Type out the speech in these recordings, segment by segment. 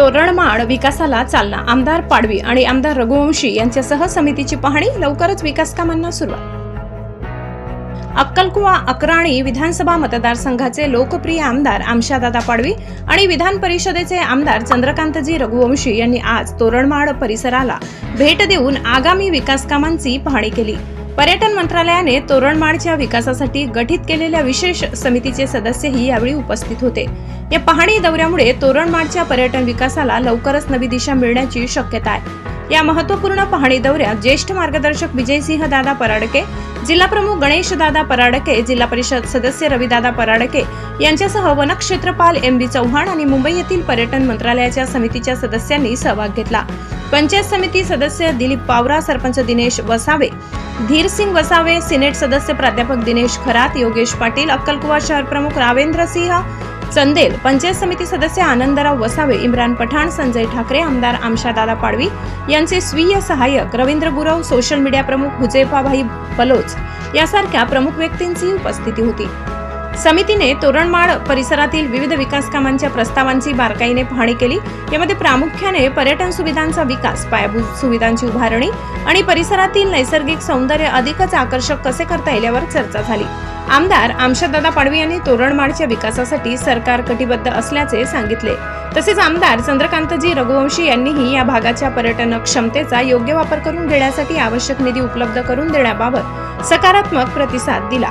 तोरणमाळ विकासाला चालना. आमदार पाडवी आणि आमदार रघुवंशी यांच्यासह समितीची पाहणी लवकरच विकास कामांना सुरुवात. अक्कलकुवा अक्राणी विधानसभा मतदारसंघाचे लोकप्रिय आमदार आमशादादा पाडवी आणि विधान परिषदेचे आमदार चंद्रकांतजी रघुवंशी यांनी आज तोरणमाळ परिसराला भेट देऊन आगामी विकास कामांची पाहणी केली. पर्यटन मंत्रालयाने तोरणमाळच्या विकासासाठी गठीत केलेल्या विशेष समितीचे सदस्यही यावेळी उपस्थित होते. या पाहणी दौऱ्यामुळे तोरणमाळच्या पर्यटन विकासाला लवकरच नवी दिशा मिळण्याची शक्यता आहे. या महत्त्वपूर्ण पाहणी दौऱ्यात ज्येष्ठ मार्गदर्शक विजयसिंह दादा पराडके जिल्हा प्रमुख गणेश दादा पराडके जिल्हा परिषद सदस्य रविदादा पराडके यांच्यासह वनक्षेत्रपाल एम बी चव्हाण आणि मुंबई येथील पर्यटन मंत्रालयाच्या समितीच्या सदस्यांनी सहभाग घेतला. पंचायत समिती सदस्य दिलीप पावरा सरपंच दिनेश वसावे धीरसिंग वसावे सिनेट सदस्य प्राध्यापक दिनेश खरात योगेश पाटील अक्कलकुवा शहर प्रमुख रावेंद्र सिंह चंदेल पंचायत समिती सदस्य आनंदराव वसावे इम्रान पठाण संजय ठाकरे आमदार आमशादादा पाडवी यांचे स्वीय सहाय्यक रवींद्र गुरव सोशल मीडिया प्रमुख हुजेफाभाई बलोच यासारख्या प्रमुख व्यक्तींची उपस्थिती होती. समितीने तोरणमाळ परिसरातील विविध विकास कामांच्या प्रस्तावांची बारकाईने पाहणी केली. यामध्ये प्रामुख्याने पर्यटन सुविधांचा विकास पायाभूत सुविधांची उभारणी आणि परिसरातील नैसर्गिक सौंदर्य अधिकच आकर्षक कसे करता येईल यावर चर्चा झाली. आमदार आमशदादा पाडवी यांनी तोरणमाळच्या विकासासाठी सरकार कटिबद्ध असल्याचे सांगितले. तसेच आमदार चंद्रकांतजी रघुवंशी यांनीही या भागाच्या पर्यटन क्षमतेचा योग्य वापर करून घेण्यासाठी आवश्यक निधी उपलब्ध करून देण्याबाबत सकारात्मक प्रतिसाद दिला.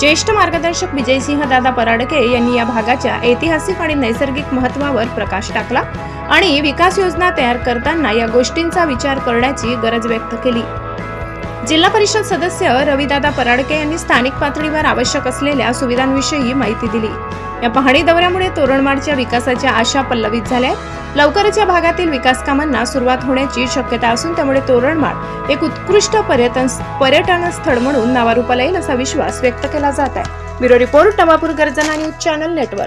ज्येष्ठ मार्गदर्शक विजयसिंह दादा पराडके यांनी या भागाच्या ऐतिहासिक आणि नैसर्गिक महत्वावर प्रकाश टाकला आणि विकास योजना तयार करताना या गोष्टींचा विचार करण्याची गरज व्यक्त केली. जिल्हा परिषद सदस्य रविदादा पराडके यांनी स्थानिक पातळीवर आवश्यक असलेल्या सुविधांविषयी माहिती दिली. या पाहणी दौऱ्यामुळे तोरणमाळच्या विकासाच्या आशा पल्लवित झाल्या लवकरच या भागातील विकास कामांना सुरुवात होण्याची शक्यता असून त्यामुळे तोरणमाळ एक उत्कृष्ट पर्यटन पर्यटन स्थळ म्हणून नावारूपाला येईल असा विश्वास व्यक्त केला जात आहे. ब्युरो रिपोर्ट नवापूर गर्जना न्यूज चॅनल नेटवर्क.